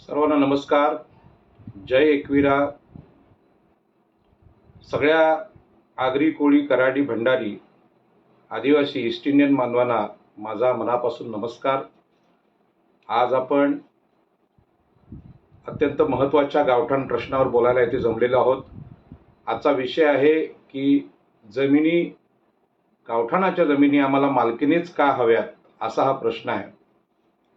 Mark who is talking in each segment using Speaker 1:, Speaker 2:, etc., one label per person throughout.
Speaker 1: सर्वांना नमस्कार. जय एकविरा. सगळ्या आगरी कोळी कराडी भंडारी आदिवासी ईस्ट इंडियन बांधवांना माझा मनापासून नमस्कार. आज आपण अत्यंत महत्त्वाच्या गावठाण प्रश्नावर बोलायला इथे जमलेलो आहोत. आजचा विषय आहे की जमिनी गावठाणाच्या जमिनी आम्हाला मालकीनेच का हव्यात असा हा प्रश्न आहे.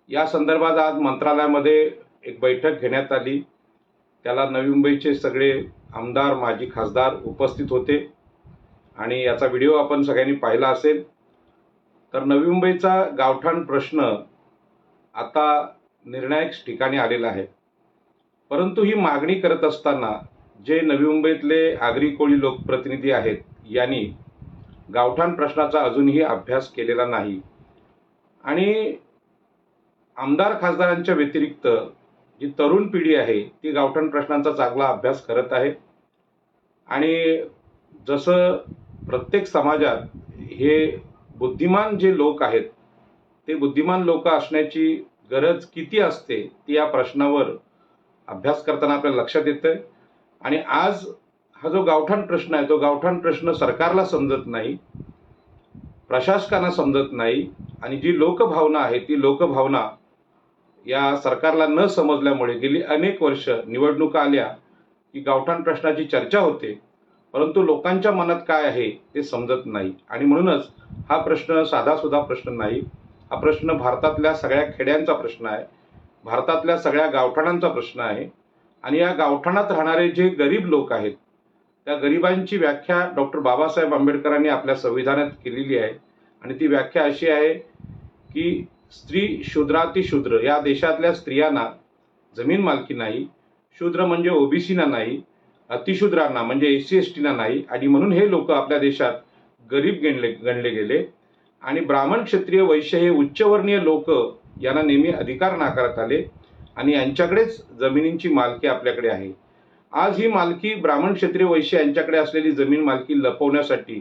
Speaker 1: या संदर्भात आज मंत्रालयामध्ये एक बैठक घेण्यात आली. त्याला नवी मुंबईचे सगळे आमदार माजी खासदार उपस्थित होते. आणि याचा व्हिडिओ आपण सगळ्यांनी पाहिला असेल. तर नवी मुंबईचा गावठाण प्रश्न आता निर्णायक ठिकाणी आलेला आहे. परंतु ही मागणी करत असताना जे नवी मुंबईतले आगरी कोळी लोकप्रतिनिधी आहेत यांनी गावठाण प्रश्नाचा अजूनही अभ्यास केलेला नाही. आणि आमदार खासदारांच्या व्यतिरिक्त जी तरुण पिढी आहे ती गावठाण प्रश्नांचा चांगला अभ्यास करत आहे. आणि जसं प्रत्येक समाजात हे बुद्धिमान जे लोक आहेत ते बुद्धिमान लोक असण्याची गरज किती असते ती या प्रश्नावर अभ्यास करताना आपल्याला लक्षात येतं. आणि आज हा जो गावठाण प्रश्न आहे तो गावठाण प्रश्न सरकारला समजत नाही प्रशासकांना समजत नाही. आणि जी लोकभावना आहे ती लोकभावना या सरकारला न समजल्यामुळे गेली अनेक वर्ष निवडणुका आल्या की गावठाण प्रश्नाची चर्चा होते परंतु लोकांच्या मनात काय आहे ते समजत नाही. आणि म्हणूनच हा प्रश्न साधासुद्धा प्रश्न नाही. हा प्रश्न भारतातल्या सगळ्या खेड्यांचा प्रश्न आहे भारतातल्या सगळ्या गावठाणांचा प्रश्न आहे. आणि या गावठाणात राहणारे जे गरीब लोक आहेत त्या गरिबांची व्याख्या डॉक्टर बाबासाहेब आंबेडकरांनी आपल्या संविधानात केलेली आहे. आणि ती व्याख्या अशी आहे की स्त्री शूद्रातिशूद्र. या देशातल्या स्त्रियांना जमीन मालकी नाही शूद्र म्हणजे ओबीसीना नाही अतिशूद्रांना म्हणजे एस सी एस टीना नाही. आणि म्हणून हे लोक आपल्या देशात गरीब गणले गणले गेले. आणि ब्राह्मण क्षत्रिय वैश्य हे उच्चवर्णीय लोक यांना नेहमी अधिकार नाकारत आले. आणि यांच्याकडेच जमिनींची मालकी आपल्याकडे आहे. आज ही मालकी ब्राह्मण क्षत्रिय वैश्य यांच्याकडे असलेली जमीन मालकी लपवण्यासाठी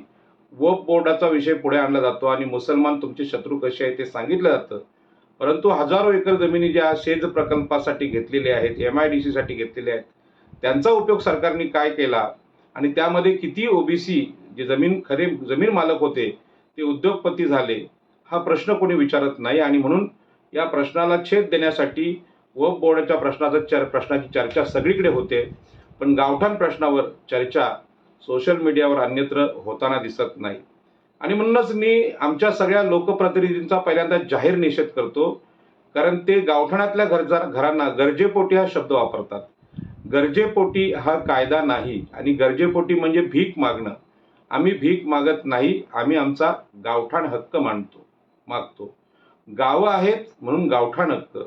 Speaker 1: वक्फ बोर्डाचा विषय पुढे आणला जातो आणि मुसलमान तुमचे शत्रू कसे आहेत ते सांगितलं जातं. परंतु हजारो एकर जमिनी ज्या शेज प्रकल्पासाठी घेतलेल्या आहेत एम आय डी सीसाठी घेतलेल्या आहेत त्यांचा उपयोग सरकारने काय केला? आणि त्यामध्ये किती ओबीसी जे जमीन खरे जमीन मालक होते ते उद्योगपती झाले? हा प्रश्न कोणी विचारत नाही आणि म्हणून या प्रश्नाला छेद देण्यासाठी वक्फ बोर्डाच्या प्रश्नाचा चर प्रश्नाची चर्चा सगळीकडे होते. पण गावठाण प्रश्नावर चर्चा सोशल मीडियावर अन्यत्र होताना दिसत नाही. आणि म्हणूनच मी आमच्या सगळ्या लोकप्रतिनिधींचा पहिल्यांदा जाहीर निषेध करतो कारण ते गावठाणातल्या घरजा घरांना गरजेपोटी हा शब्द वापरतात. गरजेपोटी हा कायदा नाही आणि गरजेपोटी म्हणजे भीक मागणं. आम्ही भीक मागत नाही आम्ही आमचा गावठाण हक्क मांडतो मागतो. गावं आहेत म्हणून गावठाण हक्क.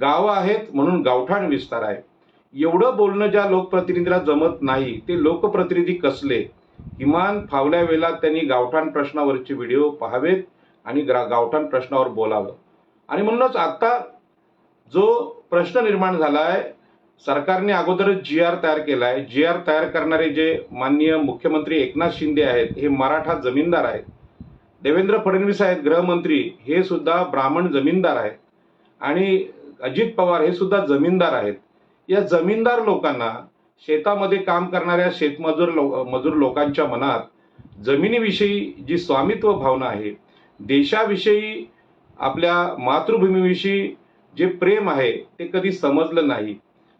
Speaker 1: गावं आहेत म्हणून गावठाण विस्तार आहे. एवढं बोलणं ज्या लोकप्रतिनिधीला जमत नाही ते लोकप्रतिनिधी कसले? किमान फावल्या वेळेला त्यांनी गावठाण प्रश्नावरचे व्हिडिओ पाहावेत आणि ग्रा गावठाण प्रश्नावर बोलावं. आणि म्हणूनच आता जो प्रश्न निर्माण झाला आहे सरकारने अगोदरच जी आर तयार केला आहे जी आर तयार करणारे जे माननीय मुख्यमंत्री एकनाथ शिंदे आहेत हे मराठा जमीनदार आहेत. देवेंद्र फडणवीस आहेत गृहमंत्री हे सुद्धा ब्राह्मण जमीनदार आहेत. आणि अजित पवार हे सुद्धा जमीनदार आहेत. या जमीनदार लोकांना शेतामध्ये काम करणाऱ्या शेतमजूर लो मजूर लोकांच्या मनात जमिनीविषयी जी स्वामित्व भावना आहे देशाविषयी आपल्या मातृभूमीविषयी जे प्रेम आहे ते कधी समजलं नाही.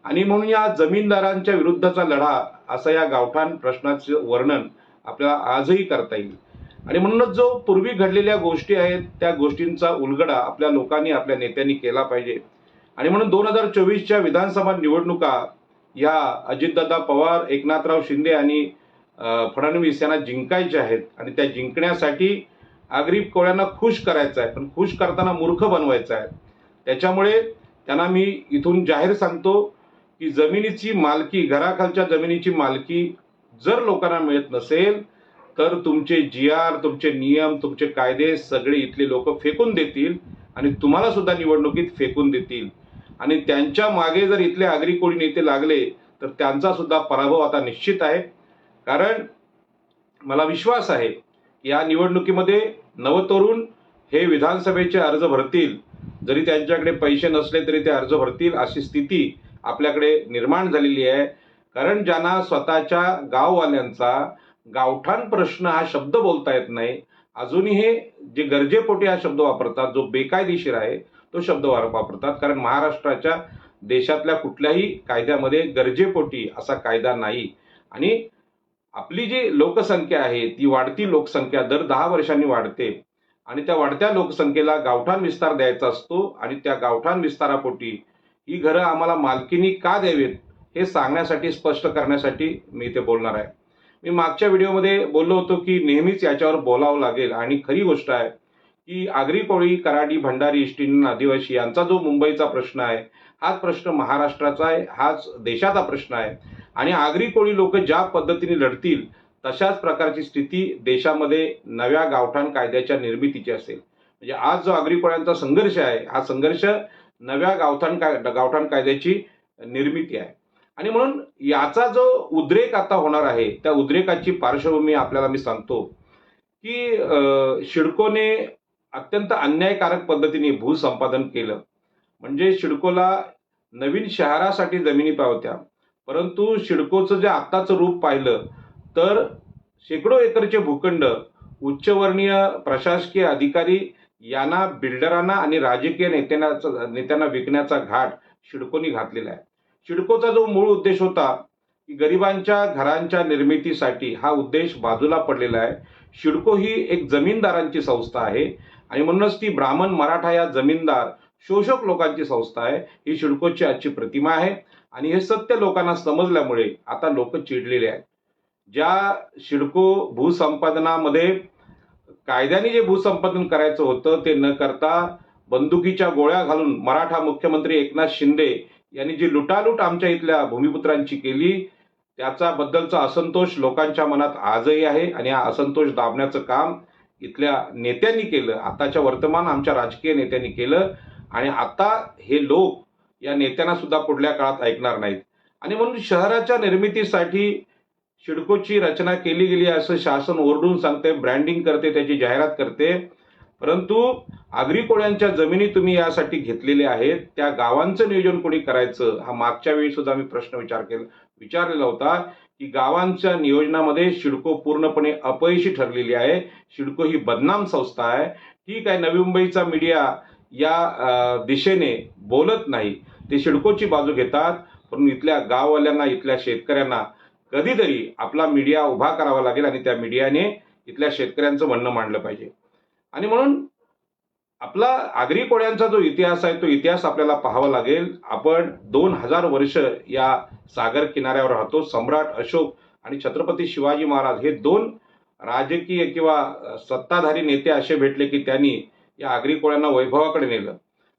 Speaker 1: आणि म्हणून या जमीनदारांच्या विरुद्धचा लढा असं या गावठाण प्रश्नाचं वर्णन आपल्याला आजही करता येईल. आणि म्हणूनच जो पूर्वी घडलेल्या गोष्टी आहेत त्या गोष्टींचा उलगडा आपल्या लोकांनी आपल्या नेत्यांनी केला पाहिजे. आणि म्हणून दोन हजार चोवीसच्या विधानसभा निवडणुका या अजितदादा पवार एकनाथराव शिंदे आणि फडणवीस यांना जिंकायच्या आहेत. आणि त्या जिंकण्यासाठी आगरी कोळ्यांना खुश करायचं आहे. पण खुश करताना मूर्ख बनवायचं आहे. त्याच्यामुळे त्यांना मी इथून जाहीर सांगतो की जमिनीची मालकी घराखालच्या जमिनीची मालकी जर लोकांना मिळत नसेल तर तुमचे जी आर तुमचे नियम तुमचे कायदे सगळे इथले लोक फेकून देतील आणि तुम्हाला सुद्धा निवडणुकीत फेकून देतील. आणि त्यांच्या मागे जर इथले आगरी कोळी नेते लागले तर त्यांचा सुद्धा पराभव आता निश्चित आहे. कारण मला विश्वास आहे या निवडणुकीमध्ये नवतरुण हे विधानसभेचे अर्ज भरतील. जरी त्यांच्याकडे पैसे नसले तरी ते अर्ज भरतील अशी स्थिती आपल्याकडे निर्माण झालेली आहे. कारण ज्यांना स्वतःच्या गाववाल्यांचा गावठाण प्रश्न हा शब्द बोलता येत नाही अजूनही हे जे गरजेपोटी हा शब्द वापरतात जो बेकायदेशीर आहे तो शब्द वापरतात. कारण महाराष्ट्राच्या देशातल्या कुठल्याही कायद्यामध्ये गरजेपोटी असा कायदा नाही. आणि आपली जी लोकसंख्या आहे ती वाढती लोकसंख्या दर दहा वर्षांनी वाढते. आणि त्या वाढत्या लोकसंख्येला गावठाण विस्तार द्यायचा असतो आणि त्या गावठाण विस्तारापोटी ही घरं आम्हाला मालकीनी का द्यावीत हे सांगण्यासाठी स्पष्ट करण्यासाठी मी इथे बोलणार आहे. मी मागच्या व्हिडिओमध्ये बोललो होतो की नेहमीच याच्यावर बोलावं लागेल आणि खरी गोष्ट आहे की आगरी कोळी कराडी भंडारी ईस्ट इंडियन आदिवासी यांचा जो मुंबईचा प्रश्न आहे हाच प्रश्न महाराष्ट्राचा आहे हाच देशाचा प्रश्न आहे. आणि आगरी कोळी लोक ज्या पद्धतीने लढतील तशाच प्रकारची स्थिती देशामध्ये नव्या गावठाण कायद्याच्या निर्मितीची असेल. म्हणजे आज जो आगरी कोळ्यांचा संघर्ष आहे हा संघर्ष नव्या गावठाण काय गावठाण कायद्याची निर्मिती आहे. आणि म्हणून याचा जो उद्रेक आता होणार आहे त्या उद्रेकाची पार्श्वभूमी आपल्याला मी सांगतो की शिडकोने अत्यंत अन्यायकारक पद्धतीने भूसंपादन केलं. म्हणजे शिडकोला नवीन शहरासाठी जमिनी पावत्या. परंतु शिडकोचं जे आत्ताचं रूप पाहिलं तर शेकडो एकरचे भूखंड उच्चवर्णीय प्रशासकीय अधिकारी यांना बिल्डरांना आणि राजकीय नेत्यांना नेत्यांना विकण्याचा घाट शिडकोनी घातलेला आहे. शिडकोचा जो मूळ उद्देश होता की गरिबांच्या घरांच्या निर्मितीसाठी हा उद्देश बाजूला पडलेला आहे. शिडको ही एक जमीनदारांची संस्था आहे. आणि म्हणूनच ती ब्राह्मण मराठा या जमीनदार शोषक लोकांची संस्था आहे. ही शिडकोची आजची प्रतिमा आहे. आणि हे सत्य लोकांना समजल्यामुळे आता लोक चिडलेले आहेत. ज्या शिडको भूसंपादनामध्ये कायद्याने जे भूसंपादन करायचं होतं ते न करता बंदुकीच्या गोळ्या घालून मराठा मुख्यमंत्री एकनाथ शिंदे यांनी जी लुटालूट आमच्या इथल्या भूमिपुत्रांची केली त्याचा बद्दलचा असंतोष लोकांच्या मनात आजही आहे. आणि हा असंतोष दाबण्याचं काम इथल्या नेत्यांनी केलं आताच्या वर्तमान आमच्या राजकीय नेत्यांनी केलं आणि आता हे लोक या नेत्यांना सुद्धा पुढल्या काळात ऐकणार नाहीत. आणि म्हणून शहराच्या निर्मितीसाठी शिडकोची रचना केली गेली असं शासन ओरडून सांगते ब्रँडिंग करते त्याची जाहिरात करते. परंतु आगरी कोळ्यांच्या जमिनी तुम्ही यासाठी घेतलेल्या आहेत त्या गावांचं नियोजन कोणी करायचं हा मागच्या वेळी सुद्धा मी प्रश्न विचार केला विचारलेला होता. की गावांच्या नियोजनामध्ये शिडको पूर्णपणे अपयशी ठरलेली आहे. शिडको ही बदनाम संस्था आहे. ठीक आहे नवी मुंबईचा मीडिया या दिशेने बोलत नाही. ते शिडकोची बाजू घेतात. पण इथल्या गाववाल्यांना इथल्या शेतकऱ्यांना कधीतरी आपला मीडिया उभा करावा लागेल आणि त्या मीडियाने इथल्या शेतकऱ्यांचं म्हणणं मांडलं पाहिजे. आणि म्हणून आपला आगरी कोळ्यांचा जो इतिहास आहे तो इतिहास आपल्याला पाहावा लागेल. आपण दोन हजार वर्ष या सागर किनाऱ्यावर राहतो. सम्राट अशोक आणि छत्रपती शिवाजी महाराज हे दोन राजकीय किंवा सत्ताधारी नेते असे भेटले की त्यांनी या आगरी कोळ्यांना वैभवाकडे नेलं.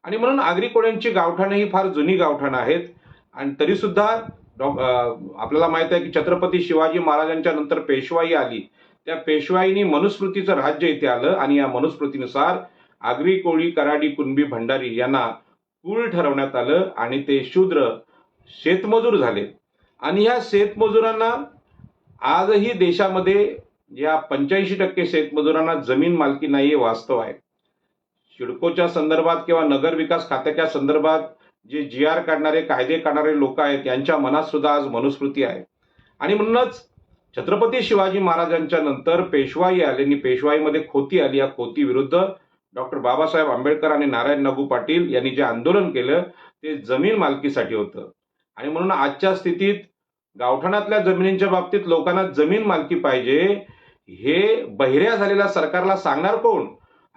Speaker 1: आणि म्हणून आगरी कोळ्यांची गावठाणं ही फार जुनी गावठाणं आहेत. आणि तरीसुद्धा डॉ आपल्याला माहीत आहे की छत्रपती शिवाजी महाराजांच्या नंतर पेशवाई आली. त्या पेशवाईनी मनुस्मृतीचं राज्य इथे आलं आणि या मनुस्मृतीनुसार आगरी कोळी कराडी कुणबी भंडारी यांना कुळ ठरवण्यात आलं आणि ते शूद्र शेतमजूर झाले. आणि ह्या शेतमजुरांना आजही देशामध्ये या पंच्याऐंशी टक्के शेतमजुरांना जमीन मालकी नाही हे वास्तव आहे. सिडकोच्या संदर्भात किंवा नगर विकास खात्याच्या संदर्भात जे जी आर काढणारे कायदे काढणारे लोक आहेत यांच्या मनात सुद्धा आज मनुस्मृती आहे. आणि म्हणूनच छत्रपती शिवाजी महाराजांच्या नंतर पेशवाई आली आणि पेशवाईमध्ये खोती आली. या खोती विरुद्ध डॉक्टर बाबासाहेब आंबेडकर आणि नारायण नागू पाटील यांनी जे आंदोलन केलं ते जमीन मालकीसाठी होतं. आणि म्हणून आजच्या स्थितीत गावठाणातल्या जमिनींच्या बाबतीत लोकांना जमीन मालकी पाहिजे हे बहिऱ्या झालेल्या सरकारला सांगणार कोण?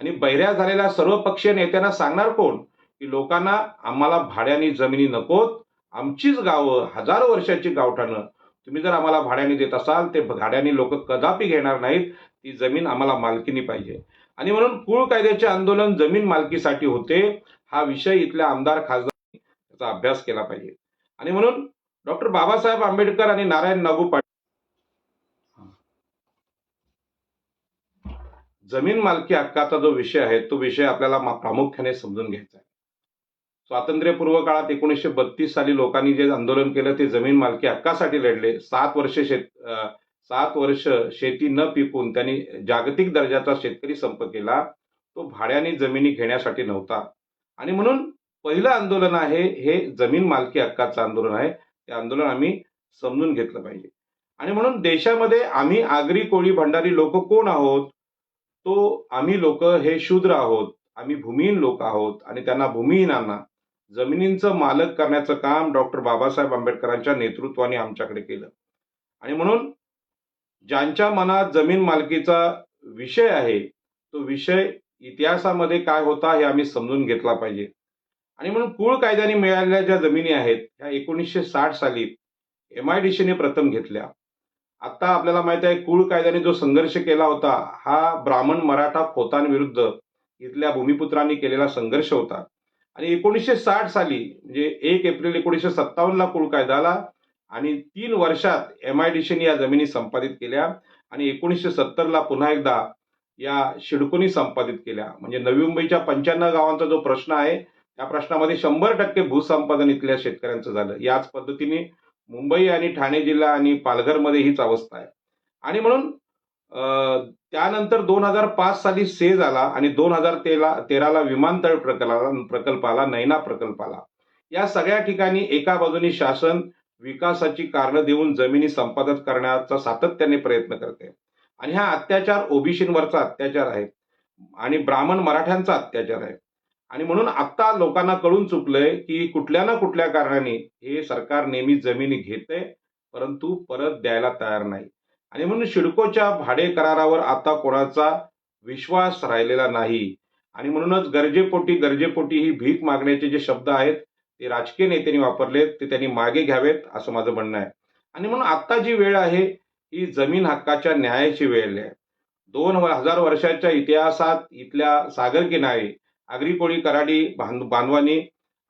Speaker 1: आणि बहिऱ्या झालेल्या सर्वपक्षीय नेत्यांना सांगणार कोण? की लोकांना आम्हाला भाड्याने जमिनी नकोत आमचीच गावं हजारो वर्षाची गावठाणं. तुम्ही जर आम्हाला भाड्याने देत असाल ते भाड्याने लोक कदापि घेणार नाहीत ती जमीन आम्हाला मालकीनी पाहिजे. आणि म्हणून कुळ कायद्याचे आंदोलन जमीन मालकीसाठी होते हा विषय इथल्या आमदार खासदार त्याचा अभ्यास केला पाहिजे. आणि म्हणून डॉक्टर बाबासाहेब आंबेडकर आणि नारायण नागू पाटील जमीन मालकी हक्काचा जो विषय आहे तो विषय आपल्याला प्रामुख्याने समजून घ्यायचा आहे. स्वातंत्र्यपूर्व काळात एकोणीसशे बत्तीस साली लोकांनी जे आंदोलन केलं ते जमीन मालकी हक्कासाठी लढले. सात वर्ष शेत सात वर्ष शेती न पिकून त्यांनी जागतिक दर्जाचा शेतकरी संप केला. तो भाड्याने जमिनी घेण्यासाठी नव्हता. आणि म्हणून पहिलं आंदोलन आहे हे जमीन मालकी हक्काचं आंदोलन आहे. ते आंदोलन आम्ही समजून घेतलं पाहिजे. आणि म्हणून देशामध्ये आम्ही आगरी कोळी भंडारी लोक कोण आहोत? तो आम्ही लोक हे शूद्र आहोत. आम्ही भूमिहीन लोक आहोत आणि त्यांना भूमिहीनांना जमिनींचं मालक करण्याचं काम डॉक्टर बाबासाहेब आंबेडकरांच्या नेतृत्वाने आमच्याकडे केलं. आणि म्हणून ज्यांच्या मनात जमीन मालकीचा विषय आहे तो विषय इतिहासामध्ये काय होता हे आम्ही समजून घेतला पाहिजे. आणि म्हणून कुळ कायद्याने मिळालेल्या ज्या जमिनी आहेत ह्या एकोणीसशे साठ साली एम आय डी सीने प्रथम घेतल्या. आता आपल्याला माहीत आहे कुळ कायद्याने जो संघर्ष केला होता हा ब्राह्मण मराठा खोतांविरुद्ध इथल्या भूमिपुत्रांनी केलेला संघर्ष होता. आणि एकोणीसशे साठ साली म्हणजे एक एप्रिल एकोणीसशे सत्तावन्नला कुळ कायद्याला आणि तीन वर्षात एम आय डी सीने या जमिनी संपादित केल्या आणि एकोणीसशे सत्तरला पुन्हा एकदा या शिडकोनी संपादित केल्या. म्हणजे नवी मुंबईच्या पंच्याण्णव गावांचा जो प्रश्न आहे त्या प्रश्नामध्ये शंभर टक्के भूसंपादन इथल्या शेतकऱ्यांचं झालं. याच पद्धतीने मुंबई आणि ठाणे जिल्हा आणि पालघरमध्ये हीच अवस्था आहे. आणि म्हणून त्यानंतर दोन हजार पाच साली सेज आला आणि दोन हजार तेरा तेराला विमानतळ प्रकल्पाला प्रकल्पाला नैना प्रकल्पाला. या सगळ्या ठिकाणी एका बाजूनी शासन विकासाची कारणं देऊन जमिनी संपादन करण्याचा सातत्याने प्रयत्न करते. आणि हा अत्याचार ओबीसींवरचा अत्याचार आहे. आणि ब्राह्मण मराठ्यांचा अत्याचार आहे. आणि म्हणून आता लोकांना कळून चुकलंय की कुठल्या ना कुठल्या कारणाने हे सरकार नेहमी जमिनी घेते परंतु परत द्यायला तयार नाही. आणि म्हणून शिडकोच्या भाडे करारावर आता कोणाचा विश्वास राहिलेला नाही. आणि म्हणूनच गरजेपोटी गरजेपोटी ही भीक मागण्याचे जे शब्द आहेत ते राजकीय नेत्यांनी वापरलेत ते त्यांनी मागे घ्यावेत असं माझं म्हणणं आहे. आणि म्हणून आत्ता जी वेळ आहे ही जमीन हक्काच्या न्यायाची वेळ आहे. दोन हजार वर्षाच्या इतिहासात इथल्या सागर किनारे आगरी कोळी कराडी बांध बांधवांनी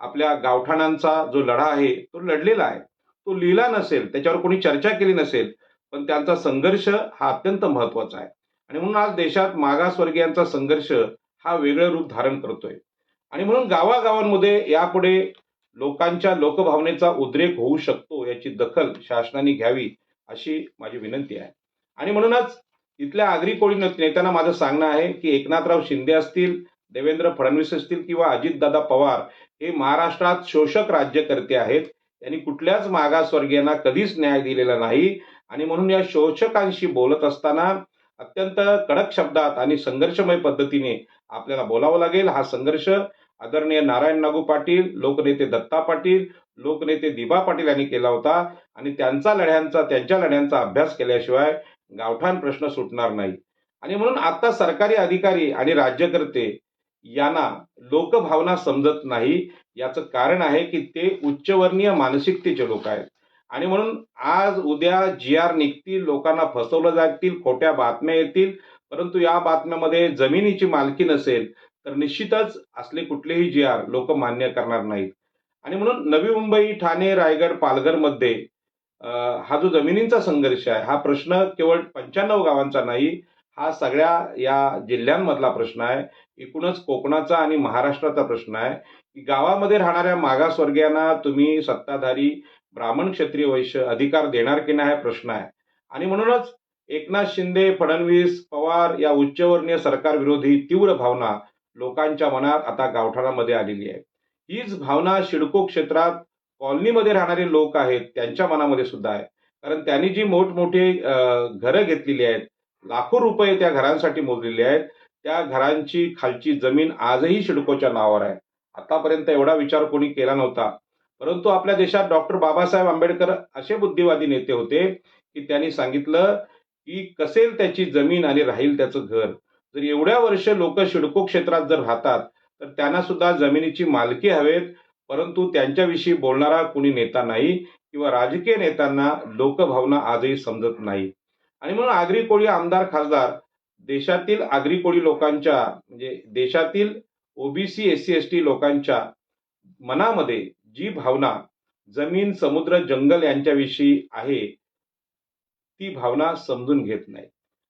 Speaker 1: आपल्या गावठाणांचा जो लढा आहे तो लढलेला आहे. तो लिहिला नसेल त्याच्यावर कोणी चर्चा केली नसेल पण त्यांचा संघर्ष हा अत्यंत महत्त्वाचा आहे. आणि म्हणून आज देशात मागासवर्गीयांचा संघर्ष हा वेगळं रूप धारण करतोय. आणि म्हणून गावागावांमध्ये यापुढे लोकांच्या लोकभावनेचा उद्रेक होऊ शकतो याची दखल शासनाने घ्यावी अशी माझी विनंती आहे. आणि म्हणूनच इथल्या आगरी कोळी नेत्यांना माझं सांगणं आहे की एकनाथराव शिंदे असतील देवेंद्र फडणवीस असतील किंवा अजितदादा पवार हे महाराष्ट्रात शोषक राज्यकर्ते आहेत. त्यांनी कुठल्याच मागासवर्गीयांना कधीच न्याय दिलेला नाही. आणि म्हणून या शोषकांशी बोलत असताना अत्यंत कडक शब्दात आणि संघर्षमय पद्धतीने आपल्याला बोलावं लागेल. हा संघर्ष आदरणीय नारायण नागू पाटील लोकनेते दत्ता पाटील लोकनेते दिबा पाटील यांनी केला होता. आणि त्यांचा लढ्यांचा त्यांच्या लढ्यांचा अभ्यास केल्याशिवाय गावठाण प्रश्न सुटणार नाही. आणि म्हणून आता सरकारी अधिकारी आणि राज्यकर्ते यांना लोकभावना समजत नाही. याचं कारण आहे की ते उच्चवर्णीय मानसिकतेचे लोक आहेत. आणि म्हणून आज उद्या जी आर निघतील लोकांना फसवलं जातील खोट्या बातम्या येतील. परंतु या बातम्यामध्ये जमिनीची मालकी नसेल तर निश्चितच असले कुठलेही जी आर लोक मान्य करणार नाहीत. आणि म्हणून नवी मुंबई ठाणे रायगड पालघरमध्ये हा जो जमिनींचा संघर्ष आहे हा प्रश्न केवळ पंच्याण्णव गावांचा नाही हा सगळ्या या जिल्ह्यांमधला प्रश्न आहे. एकूणच कोकणाचा आणि महाराष्ट्राचा प्रश्न आहे. की गावामध्ये राहणाऱ्या मागासवर्गीयांना तुम्ही सत्ताधारी ब्राह्मण क्षत्रिय वैश्य अधिकार देणार की नाही हा प्रश्न आहे. आणि म्हणूनच एकनाथ शिंदे फडणवीस पवार या उच्चवर्णीय सरकार विरोधी तीव्र भावना लोकांच्या मनात आता गावठाणामध्ये आलेली आहे. हीच भावना शिडको क्षेत्रात कॉलनीमध्ये राहणारे लोक आहेत त्यांच्या मनामध्ये सुद्धा आहे. कारण त्यांनी जी मोठमोठी घरं घेतलेली आहेत लाखो रुपये त्या घरांसाठी मोजलेले आहेत. त्या घरांची खालची जमीन आजही शिडकोच्या नावावर आहे. आतापर्यंत एवढा विचार कोणी केला नव्हता. परंतु आपल्या देशात डॉक्टर बाबासाहेब आंबेडकर असे बुद्धिवादी नेते होते की त्यांनी सांगितलं की कसेल त्याची जमीन आणि राहील त्याचं घर. जर एवढ्या वर्ष लोक शिडको क्षेत्रात जर राहतात तर त्यांना सुद्धा जमिनीची मालकी हवेत परंतु त्यांच्याविषयी बोलणारा कुणी नेता नाही किंवा राजकीय नेत्यांना लोकभावना आजही समजत नाही. आणि म्हणून आगरी कोळी आमदार खासदार देशातील आगरी कोळी लोकांच्या म्हणजे देशातील OBC S C S T लोकांच्या मनामध्ये जी भावना जमीन समुद्र जंगल यांच्याविषयी आहे ती भावना समजून घेत नाही.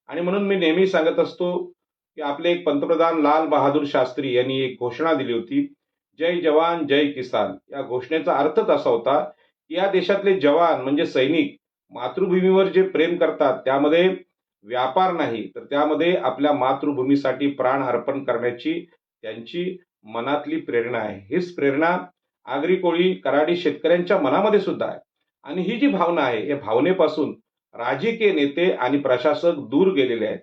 Speaker 1: आणि म्हणून मी नेहमी सांगत असतो की आपले एक पंतप्रधान लाल बहादूर शास्त्री यांनी एक घोषणा दिली होती जय जवान जय किसान. या घोषणेचा अर्थच असा होता की या देशातले जवान म्हणजे सैनिक मातृभूमीवर जे प्रेम करतात त्यामध्ये व्यापार नाही तर त्यामध्ये आपल्या मातृभूमीसाठी प्राण अर्पण करण्याची त्यांची मनातली प्रेरणा आहे. हीच प्रेरणा आगरी कोळी कराडी शेतकऱ्यांच्या मनामध्ये सुद्धा आहे. आणि ही जी भावना आहे या भावनेपासून राजकीय नेते आणि प्रशासक दूर गेलेले आहेत.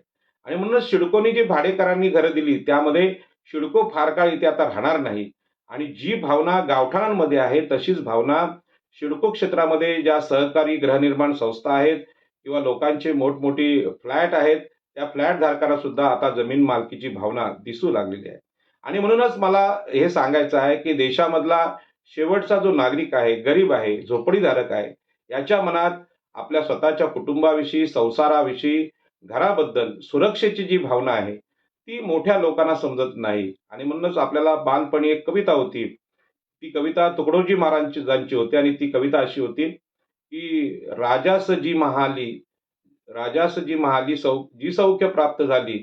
Speaker 1: आणि म्हणूनच शिडकोनी जी भाडेकरांनी घरं दिली त्यामध्ये शिडको फार काळ इथे आता राहणार नाही. आणि जी भावना गावठाणांमध्ये आहे तशीच भावना शिडको क्षेत्रामध्ये ज्या सहकारी गृहनिर्माण संस्था आहेत किंवा लोकांचे मोठमोठी फ्लॅट आहेत त्या फ्लॅट धारकांना सुद्धा आता जमीन मालकीची भावना दिसू लागलेली आहे. आणि म्हणूनच मला हे सांगायचं आहे की देशामधला शेवटचा जो नागरिक आहे गरीब आहे झोपडीधारक आहे याच्या मनात आपल्या स्वतःच्या कुटुंबाविषयी संसाराविषयी घराबद्दल सुरक्षेची जी भावना आहे ती मोठ्या लोकांना समजत नाही. आणि म्हणूनच आपल्याला बालपणी एक कविता होती. ती कविता तुकडोजी महाराजांची ज्यांची होती आणि ती कविता अशी होती की राजास जी महाली राजास जी महाली सौ जी सौख्य प्राप्त झाली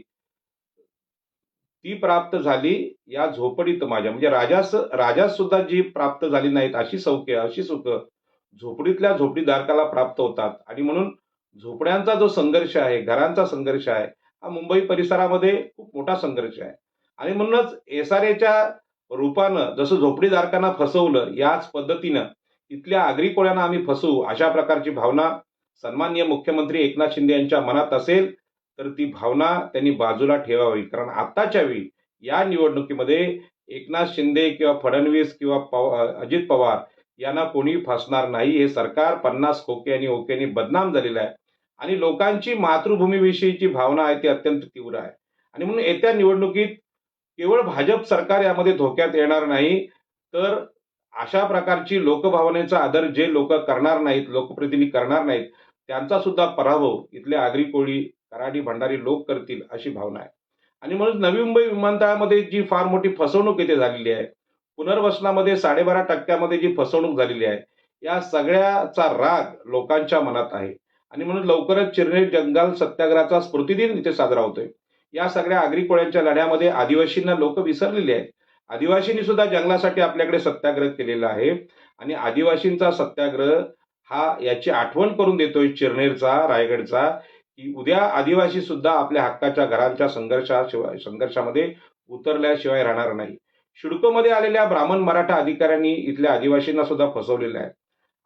Speaker 1: ती प्राप्त झाली या झोपडीत माझ्या. म्हणजे राजास राजास सुद्धा जी प्राप्त झाली नाहीत अशी सौख्य अशी सुख झोपडीतल्या झोपडीधारकाला प्राप्त होतात. आणि म्हणून झोपड्यांचा जो संघर्ष आहे घरांचा संघर्ष आहे हा मुंबई परिसरामध्ये खूप मोठा संघर्ष आहे. आणि म्हणूनच एस आर एच्या रूपानं जसं झोपडीधारकांना फसवलं याच पद्धतीनं इथल्या आगरी कोळ्यांना आम्ही फसवू अशा प्रकारची भावना सन्माननीय मुख्यमंत्री एकनाथ शिंदे यांच्या मनात असेल तर ती भावना त्यांनी बाजूला ठेवावी. कारण आत्ताच्या वेळी या निवडणुकीमध्ये एकनाथ शिंदे किंवा फडणवीस किंवा पव अजित पवार यांना कोणी फसणार नाही. हे सरकार पन्नास खोके आणि ओकेने बदनाम झालेलं आहे. आणि लोकांची मातृभूमीविषयीची भावना आहे ती अत्यंत तीव्र आहे. आणि म्हणून येत्या निवडणुकीत केवळ भाजप सरकार यामध्ये धोक्यात येणार नाही. तर अशा प्रकारची लोकभावनेचा आदर जे लोक करणार नाहीत लोकप्रतिनिधी करणार नाहीत त्यांचा सुद्धा पराभव इथल्या आगरी कोळी कराडी भंडारी लोक करतील अशी भावना आहे. आणि म्हणून नवी मुंबई विमानतळामध्ये जी फार मोठी फसवणूक इथे झालेली आहे पुनर्वसनामध्ये साडेबारा टक्क्यामध्ये जी फसवणूक झालेली आहे या सगळ्याचा राग लोकांच्या मनात आहे. आणि म्हणून लवकरच चिरनेर जंगल सत्याग्रहाचा स्मृतिदिन इथे साजरा होतोय. या सगळ्या आगरी कोळ्यांच्या लढ्यामध्ये आदिवासींना लोक विसरलेले आहेत. आदिवासींनी सुद्धा जंगलासाठी आपल्याकडे सत्याग्रह केलेला आहे. आणि आदिवासींचा सत्याग्रह हा याची आठवण करून देतोय चिरनेरचा रायगडचा की उद्या आदिवासी सुद्धा आपल्या हक्काच्या घरांच्या संघर्षाशिवाय संघर्षामध्ये उतरल्याशिवाय राहणार नाही. शिडकोमध्ये आलेल्या ब्राह्मण मराठा अधिकाऱ्यांनी इथल्या आदिवासींना सुद्धा फसवलेलं आहे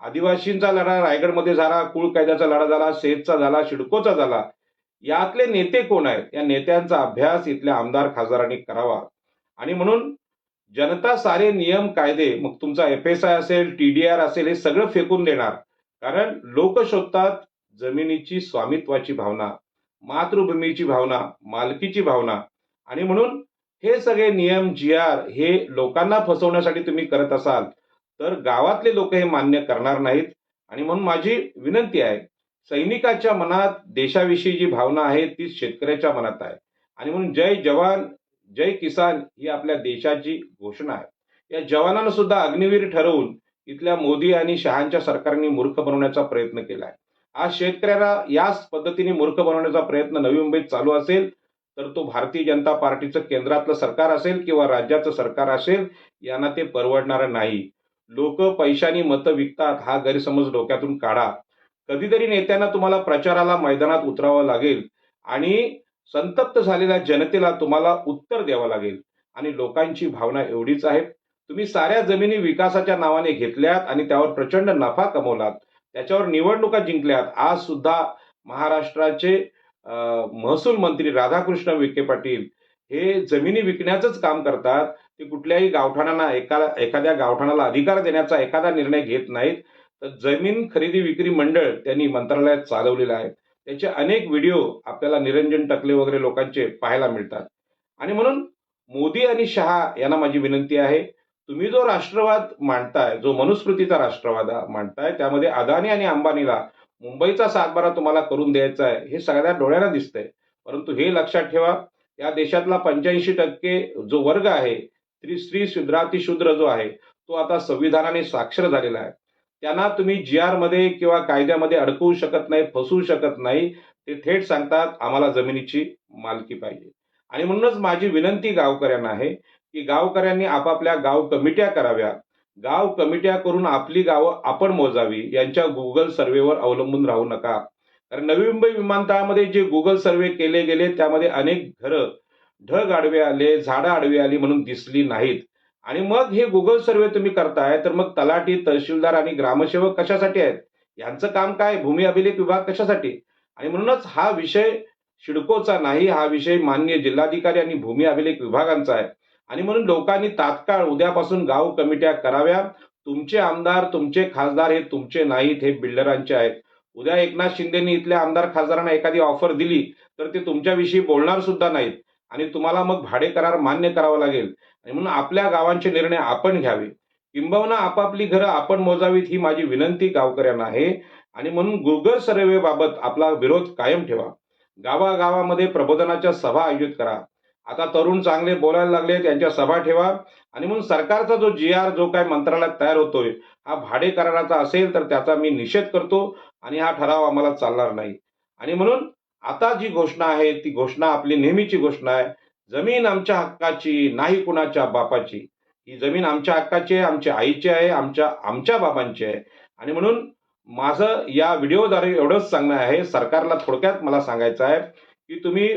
Speaker 1: आदिवासींचा लढा रायगडमध्ये झाला कुळ कायद्याचा लढा झाला सेतचा झाला शिडकोचा झाला. यातले नेते कोण आहेत? या नेत्यांचा अभ्यास इथल्या आमदार खासदारांनी करावा. आणि म्हणून जनता सारे नियम कायदे मग तुमचा एफ एस आय असेल टी डी आर असेल हे सगळं फेकून देणार. कारण लोक शोधतात जमिनीची स्वामित्वाची भावना मातृभूमीची भावना मालकीची भावना. आणि म्हणून हे सगळे नियम जी आर हे लोकांना फसवण्यासाठी तुम्ही करत असाल तर गावातले लोक हे मान्य करणार नाहीत. आणि म्हणून माझी विनंती आहे सैनिकाच्या मनात देशाविषयी जी भावना आहे ती शेतकऱ्याच्या मनात आहे. आणि म्हणून जय जवान जय किसान ही आपल्या देशाची घोषणा आहे. या जवानांना सुद्धा अग्निवीर ठरवून इथल्या मोदी आणि शहांच्या सरकारने मूर्ख बनवण्याचा प्रयत्न केला आहे आज शेतकऱ्याला याच पद्धतीने मूर्ख बनवण्याचा प्रयत्न नवी मुंबईत चालू असेल तर तो भारतीय जनता पार्टीचं केंद्रातलं सरकार असेल किंवा राज्याचं सरकार असेल यांना ते परवडणारं नाही. लोक पैशानी मतं विकतात हा गैरसमज डोक्यातून काढा. कधीतरी नेत्यांना तुम्हाला प्रचाराला मैदानात उतरावं लागेल आणि संतप्त झालेल्या जनतेला तुम्हाला उत्तर द्यावं लागेल. आणि लोकांची भावना एवढीच आहे. तुम्ही साऱ्या जमिनी विकासाच्या नावाने घेतल्यात आणि त्यावर प्रचंड नफा कमवलात. त्याच्यावर निवडणुका जिंकल्यात. आज सुद्धा महाराष्ट्राचे महसूल मंत्री राधाकृष्ण विखे पाटील हे जमिनी विकण्याचंच काम करतात. ते कुठल्याही गावठाणांना एका एखाद्या गावठाणाला अधिकार देण्याचा एखादा निर्णय घेत नाहीत. तर जमीन खरेदी विक्री मंडळ त्यांनी मंत्रालयात चालवलेलं आहे. त्याचे अनेक व्हिडिओ आपल्याला निरंजन टकले वगैरे लोकांचे पाहायला मिळतात. आणि म्हणून मोदी आणि शहा यांना माझी विनंती आहे तुम्ही जो राष्ट्रवाद मांडताय जो मनुस्मृतीचा राष्ट्रवाद मांडताय त्यामध्ये अदानी आणि अंबानीला मुंबईचा सातबारा तुम्हाला करून द्यायचा आहे हे सगळ्या डोळ्यांना दिसतंय. परंतु हे लक्षात ठेवा या देशातला पंच्याऐंशी टक्के जो वर्ग आहे स्त्री स्त्री शूद्रातिशूद्र जो आहे तो आता संविधानाने साक्षर झालेला आहे. त्यांना तुम्ही जी आरमध्ये किंवा कायद्यामध्ये अडकवू शकत नाही फसवू शकत नाही ते थेट सांगतात आम्हाला जमिनीची मालकी पाहिजे. आणि म्हणूनच माझी विनंती गावकऱ्यांना आहे की गावकऱ्यांनी आपापल्या गाव कमिट्या कराव्या गाव कमिट्या करून आपली गावं आपण मोजावी यांच्या गुगल सर्व्हेवर अवलंबून राहू नका. कारण नवी मुंबई विमानतळामध्ये जे गुगल सर्व्हे केले गेले त्यामध्ये अनेक घरं ढग आडवे आले झाडं आडवी आली म्हणून दिसली नाहीत. आणि मग हे गुगल सर्वे तुम्ही करताय तर मग तलाठी तहसीलदार आणि ग्रामसेवक कशासाठी आहेत? यांचं काम काय? भूमी अभिलेख विभाग कशासाठी? आणि म्हणूनच हा विषय शिडकोचा नाही हा विषय मान्य जिल्हाधिकारी आणि भूमी अभिलेख विभागांचा आहे. आणि म्हणून लोकांनी तात्काळ उद्यापासून गाव कमिट्या कराव्या. तुमचे आमदार तुमचे खासदार हे तुमचे नाहीत हे बिल्डरांचे आहेत. उद्या एकनाथ शिंदेनी इथल्या आमदार खासदारांना एखादी ऑफर दिली तर ते तुमच्याविषयी बोलणार सुद्धा नाहीत. आणि तुम्हाला मग भाडे करार मान्य करावा लागेल. आणि म्हणून आपल्या गावांचे निर्णय आपण घ्यावे. किंबहुना आपापली घरं आपण मोजावीत ही माझी विनंती गावकऱ्यांना आहे. आणि म्हणून गुगल सर्वेबाबत आपला विरोध कायम ठेवा. गावागावामध्ये प्रबोधनाच्या सभा आयोजित करा. आता तरुण चांगले बोलायला लागले त्यांच्या सभा ठेवा. आणि म्हणून सरकारचा जो जी आर जो काय मंत्रालयात तयार होतोय हा भाडे कराराचा असेल तर त्याचा मी निषेध करतो आणि हा ठराव आम्हाला चालणार नाही. आणि म्हणून आता जी घोषणा आहे ती घोषणा आपली नेहमीची घोषणा आहे. जमीन आमच्या हक्काची नाही कुणाच्या बापाची. ही जमीन आमच्या हक्काची आहे आमच्या आईची आहे आमच्या आमच्या बाबांची आहे. आणि म्हणून माझं या व्हिडिओद्वारे एवढंच सांगणं आहे सरकारला थोडक्यात मला सांगायचं आहे की तुम्ही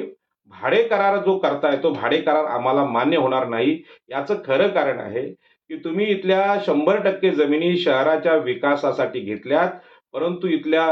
Speaker 1: भाडे करार जो करताय तो भाडे करार आम्हाला मान्य होणार नाही. याचं खरं कारण आहे की तुम्ही इथल्या शंभर टक्के जमिनी शहराच्या विकासासाठी घेतल्यात परंतु इथल्या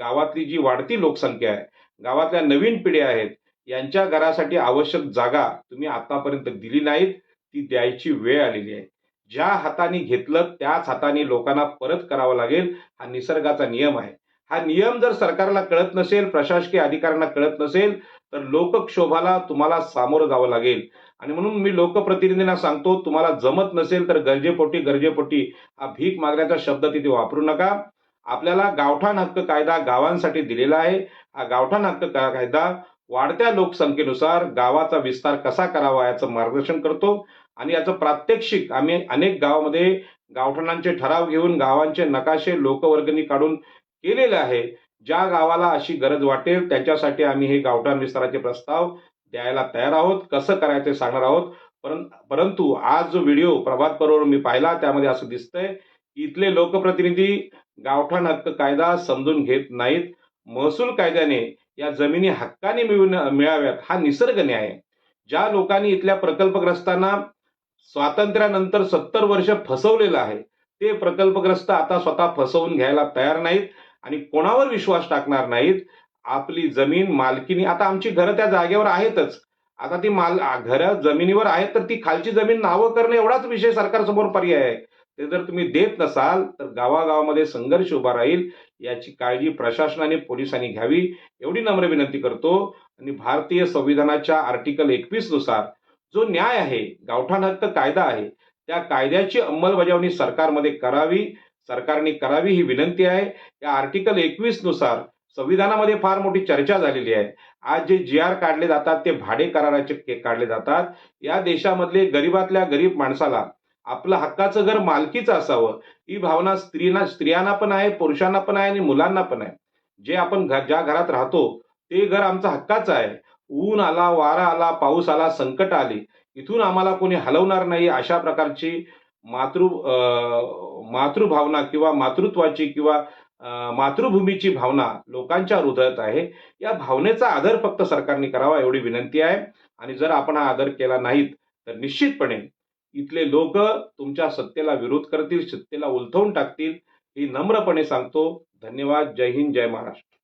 Speaker 1: गावातली जी वाढती लोकसंख्या आहे गावातल्या नवीन पिढ्या आहेत यांच्या घरासाठी आवश्यक जागा तुम्ही आतापर्यंत दिली नाहीत ती द्यायची वेळ आलेली आहे. ज्या हाताने घेतलं त्याच हाताने लोकांना परत करावं लागेल हा निसर्गाचा नियम आहे. हा नियम जर सरकारला कळत नसेल प्रशासकीय अधिकाऱ्यांना कळत नसेल तर लोकक्षोभाला तुम्हाला सामोरं जावं लागेल. आणि म्हणून मी लोकप्रतिनिधींना सांगतो तुम्हाला जमत नसेल तर गरजेपोटी गरजेपोटी हा भीक मागण्याचा शब्द तिथे वापरू नका. आपल्याला गावठाण हक्क कायदा गावांसाठी दिलेला आहे. हा गावठाण हक्क कायदा वाढत्या लोकसंख्येनुसार गावाचा विस्तार कसा करावा याचं मार्गदर्शन करतो. आणि याचं प्रात्यक्षिक आम्ही अनेक गावामध्ये गावठाणांचे ठराव घेऊन गावांचे नकाशे लोकवर्गणी काढून केलेले आहे. ज्या गावाला अशी गरज वाटेल त्याच्यासाठी आम्ही हे गावठाण विस्ताराचे प्रस्ताव द्यायला तयार आहोत. कसं करायचं सांगणार आहोत. परं- परंतु आज जो व्हिडिओ प्रभात बरोबर मी पाहिला त्यामध्ये असं दिसतंय की इथले लोकप्रतिनिधी गावठाण हक्क कायदा समजून घेत नाहीत. महसूल कायद्याने या जमिनी हक्काने मिळून मिळाव्यात हा निसर्ग न्याय. आहे ज्या लोकांनी इथल्या प्रकल्पग्रस्तांना स्वातंत्र्यानंतर सत्तर वर्ष फसवलेलं आहे ते प्रकल्पग्रस्त आता स्वतः फसवून घ्यायला तयार नाहीत. आणि कोणावर विश्वास टाकणार नाहीत? आपली जमीन मालकीनी. आता आमची घरं त्या जागेवर आहेतच. आता ती माल घरं जमिनीवर आहेत तर ती खालची जमीन नावं करणं एवढाच विषय सरकारसमोर पर्याय आहे. ते जर तुम्ही देत नसाल तर गावागावामध्ये संघर्ष उभा राहील. याची काळजी प्रशासनाने पोलिसांनी घ्यावी. एवढी नम्र विनंती करतो. आणि भारतीय संविधानाच्या आर्टिकल एकवीसनुसार जो न्याय आहे गावठाण हक्क कायदा आहे त्या कायद्याची अंमलबजावणी सरकारमध्ये करावी. सरकारने करावी ही विनंती आहे. या आर्टिकल एकवीसनुसार संविधानामध्ये फार मोठी चर्चा झालेली आहे. आज जे जी आर काढले जातात ते भाडे कराराचे काढले जातात. या देशामधले गरीबातल्या गरीब माणसाला आपलं हक्काचं घर मालकीचं असावं. ही भावना स्त्रीना स्त्रियांना पण आहे पुरुषांना पण आहे आणि मुलांना पण आहे. जे आपण घर ज्या घरात राहतो ते घर आमचं हक्काचं आहे. ऊन आला वारा आला पाऊस आला संकट आली इथून आम्हाला कोणी हलवणार नाही अशा प्रकारची मातृ मातृभावना किंवा मातृत्वाची किंवा मातृभूमीची भावना लोकांच्या हृदयात आहे या भावनेचा आदर फक्त सरकारने करावा एवढी विनंती आहे. आणि जर आपण हा आदर केला नाहीत तर निश्चितपणे इथले लोक तुमच्या सत्तेला विरोध करतील सत्तेला उलथवून टाकतील ही नम्रपणे सांगतो. धन्यवाद. जय हिंद. जय महाराष्ट्र.